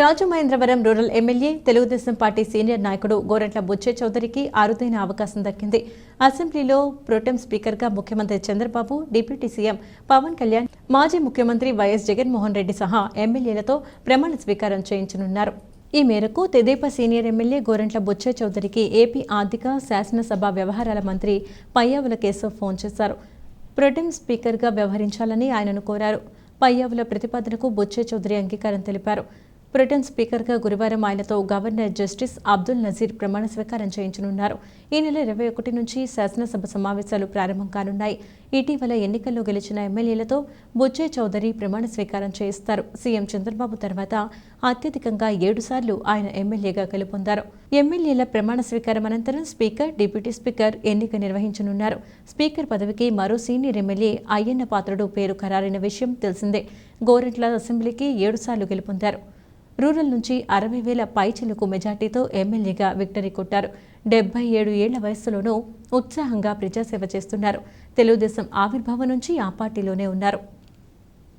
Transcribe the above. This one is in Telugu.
Rajamahendravaram rural MLA Telugu Desam party senior నాయకుడు గోరంట్ల బుచ్చే చౌదరికి అరుదైన అవకాశం దక్కింది. అసెంబ్లీలో ప్రొటెం స్పీకర్గా ముఖ్యమంత్రి చంద్రబాబు డిప్యూటీ సీఎం పవన్ కళ్యాణ్ మాజీ ముఖ్యమంత్రి వైఎస్ జగన్మోహన్ రెడ్డి సహా ఎమ్మెల్యేలతో ప్రమాణ స్వీకారం చేయించనున్నారు. ఈ మేరకు తెదేపా సీనియర్ ఎమ్మెల్యే గోరంట్ల బుచ్చే చౌదరికి ఏపీ ఆర్థిక శాసనసభ వ్యవహారాల మంత్రి పయ్యావుల కేశవ్ ఫోన్ చేశారు. ప్రొటెం స్పీకర్గా వ్యవహరించాలని ఆయనను కోరారు. పయ్యావుల ప్రతిపాదనకు బొచ్చే చౌదరి అంగీకారం తెలిపారు. బ్రిటన్ స్పీకర్గా గురువారం ఆయనతో గవర్నర్ జస్టిస్ అబ్దుల్ నజీర్ ప్రమాణ స్వీకారం చేయించనున్నారు. ఈ నెల ఇరవై ఒకటి నుంచి శాసనసభ సమావేశాలు ప్రారంభం కానున్నాయి. ఇటీవల ఎన్నికల్లో గెలిచిన ఎమ్మెల్యేలతో బుజ్జే చౌదరి ప్రమాణ స్వీకారం చేయిస్తారు. సీఎం చంద్రబాబు తర్వాత అత్యధికంగా ఏడుసార్లు ఆయన ఎమ్మెల్యేగా గెలుపొందారు. ఎమ్మెల్యేల ప్రమాణ స్వీకారం అనంతరం స్పీకర్ డిప్యూటీ స్పీకర్ ఎన్నిక నిర్వహించనున్నారు. స్పీకర్ పదవికి మరో సీనియర్ ఎమ్మెల్యే అయ్యన్న పాత్రుడు పేరు ఖరారైన విషయం తెలిసిందే. గోరెంట్ల అసెంబ్లీకి ఏడుసార్లు గెలుపొందారు. రూరల్ నుంచి అరవై వేల పైచిలకు మెజార్టీతో ఎమ్మెల్యేగా విక్టరీ కొట్టారు. డెబ్బై ఏడు ఏళ్ళ వయస్సులోనూ ఉత్సాహంగా ప్రజాసేవ చేస్తున్నారు. తెలుగుదేశం ఆవిర్భావం నుంచి ఆ పార్టీలోనే ఉన్నారు.